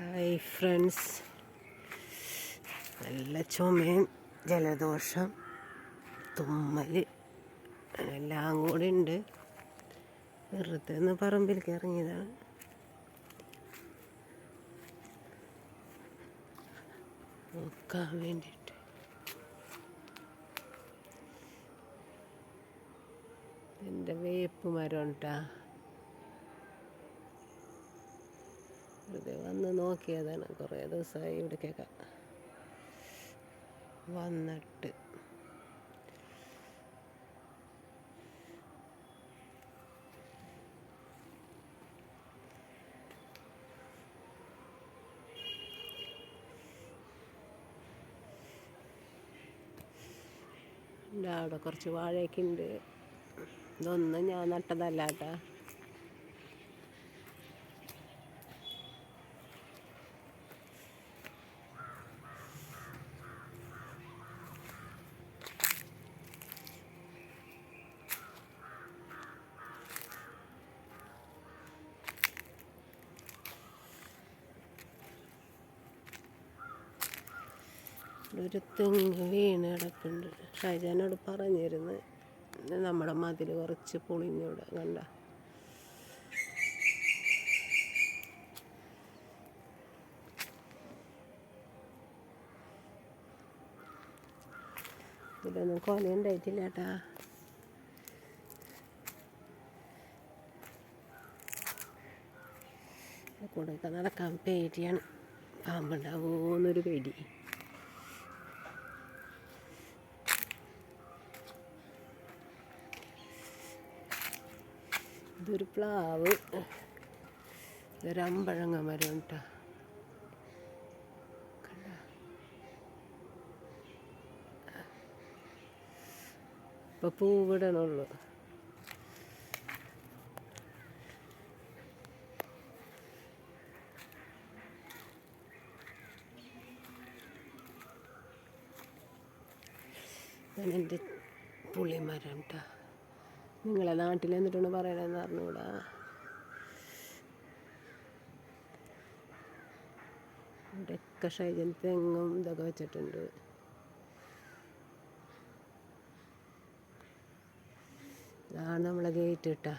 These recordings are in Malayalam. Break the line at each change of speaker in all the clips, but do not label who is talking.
ഹായ് ഫ്രണ്ട്സ് നല്ല ചുമയും ജലദോഷം തുമ്മൽ എല്ലാം കൂടി ഉണ്ട്. വെറുതെ ഒന്ന് പറമ്പിലേക്ക് ഇറങ്ങിയതാണ്. നോക്കാൻ വേണ്ടിയിട്ട്. എന്റെ വേപ്പ് മരം ഉണ്ടാ? വന്ന് നോക്കിയതാണ് കുറേ ദിവസമായി ഇവിടേക്കൊക്കെ. വന്നിട്ട്. അവിടെ കുറച്ച് വാഴയൊക്കെ ഉണ്ട് ഇതൊന്നും ഞാൻ നട്ടതല്ല കേട്ടോ. ഒരു തെങ്ങ് വീണ് കിടക്കുന്നുണ്ട്. ഷൈജാനോട് പറഞ്ഞിരുന്നു നമ്മുടെ മതിൽ കുറച്ച് പൊളിഞ്ഞൂടെ കണ്ട? ഇതിലൊന്നും കൊല ഉണ്ടായിട്ടില്ല കേട്ടാ കൂടെയൊക്കെ നടക്കാൻ പേടിയാണ്. പാമ്പുണ്ടാവുമെന്നൊരു പേടി. ഇതൊരു പ്ലാവ്. ഇതൊരു അമ്പഴങ്ങ മരം കേട്ടോ ഇപ്പൊ പൂവിടണുള്ളൂ. എന്റെ പുളിമരം കേട്ടോ നിങ്ങളെ നാട്ടിൽ എന്നിട്ടാണ് പറയണതെന്ന് അറിഞ്ഞുകൂടാ ഇവിടെയൊക്കെ ഷൈജൻ തെങ്ങും ഇതൊക്കെ വെച്ചിട്ടുണ്ട്. ഇതാണ് നമ്മളെ ഗേറ്റ് ഇട്ടാ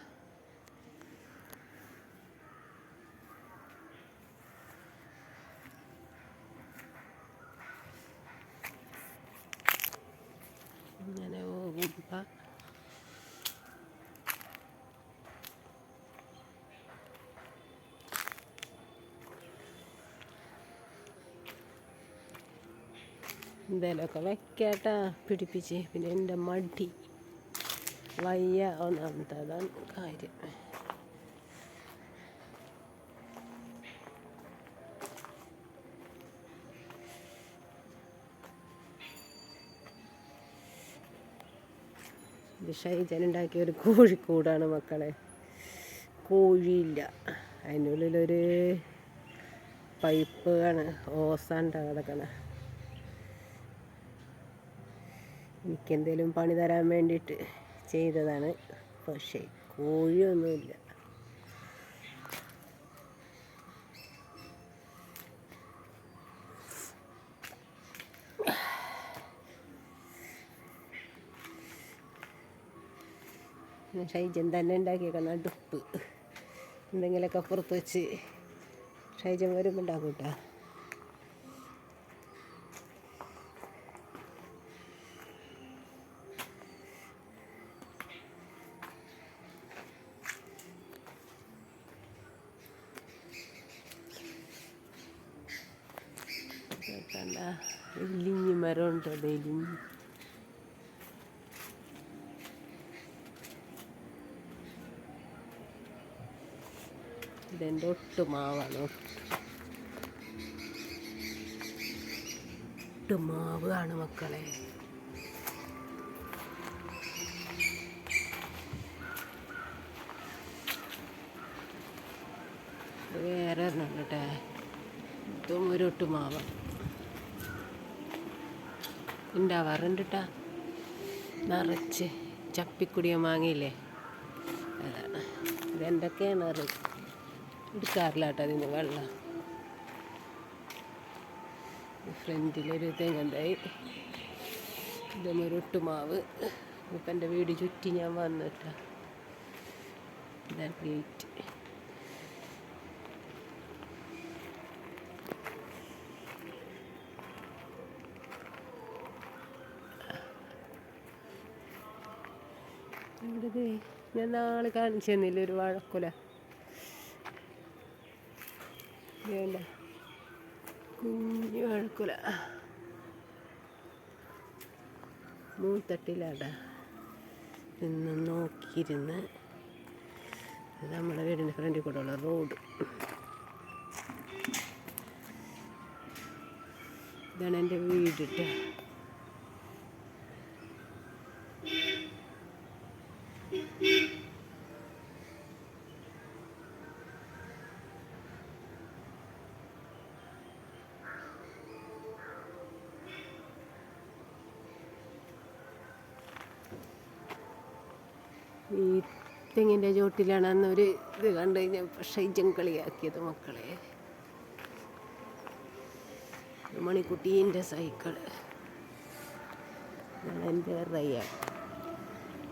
എന്തേലൊക്കെ വെക്കാട്ടാ പിടിപ്പിച്ച്. പിന്നെ എന്റെ മടി. വയ്യ ഒന്നാമത്തെ അതാണ് കാര്യം ഷൈജൻ ഉണ്ടാക്കിയ ഒരു കോഴിക്കൂടാണ് മക്കളെ. കോഴിയില്ല. അതിനുള്ളിലൊരു പൈപ്പ് ആണ് ഓസാണ്ട കിടക്കണ. എനിക്കെന്തേലും പണി തരാൻ വേണ്ടിയിട്ട് ചെയ്തതാണ്. പക്ഷേ കോഴിയൊന്നുമില്ല. ഷൈജൻ തന്നെ ഉണ്ടാക്കിയേക്കുന്ന അടുപ്പ് എന്തെങ്കിലുമൊക്കെ പുറത്ത് വെച്ച് ഷൈജൻ വരുമ്പോൾ ഉണ്ടാക്കും കേട്ടോ കണ്ട ഇല്ലിഞ്ഞി മരം ഉണ്ട് ഇലിഞ്ഞി ഇതെന്റെ ഒട്ടുമാവാണ് ഒട്ടുമാവ് ആണ് മക്കളെ. വേറെ ഒരെണ്ണം കേട്ടെ. ഇതും ഒരു ഒട്ടുമാവ് ഉണ്ടാവാറുണ്ട് കേട്ടോ നിറച്ച് ചപ്പിക്കുടിയ മാങ്ങയില്ലേ? ഇതെന്തൊക്കെയാണ് അറിയാം എടുക്കാറില്ല കേട്ടോ അതിന് വെള്ളം. ഫ്രണ്ടിലൊരു തെങ്ങുണ്ടായി ഇതൊന്നൊരൊട്ടുമാവ് ഇപ്പം എന്റെ വീട് ചുറ്റി ഞാൻ വന്നിട്ടാ. ഇതാണ് ഗേറ്റ് ഇവിടെ ഞാൻ നാളെ കാണിച്ചു തന്നില്ല ഒരു വാഴക്കുല? വേണ്ട കുഞ്ഞു വാഴക്കുല. മൂത്തട്ടിലാടാ. നിന്ന് നോക്കിയിരുന്ന് നമ്മുടെ വീടിന്റെ ഫ്രണ്ടിൽ കൂടെ ഉള്ള റോഡ്. ഇതാണ് എന്റെ വീടിട്ട. ഈ തെങ്ങിന്റെ ചോട്ടിലാണ് അന്നൊരു ഇത് കണ്ടു കഴിഞ്ഞാൽ ഷൈജം കളിയാക്കിയത് മക്കളെ. മണിക്കുട്ടീന്റെ സൈക്കിൾ എന്റെ റയ്യ.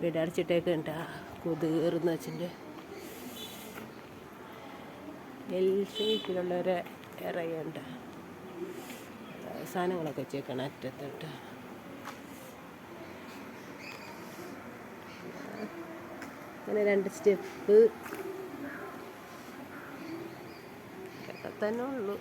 വീടടച്ചിട്ടേക്ക് ഉണ്ടാ കൊതുകേറുന്ന വെച്ചിന്റെ എൽ സൈക്കിളുള്ളവരെ റയ്യ ഇറയുണ്ട് സാധനങ്ങളൊക്കെ വെച്ചേക്കണം അറ്റത്തിട്ട്. അങ്ങനെ രണ്ട് സ്റ്റെപ്പ്. തന്നെ ഉള്ളൂ.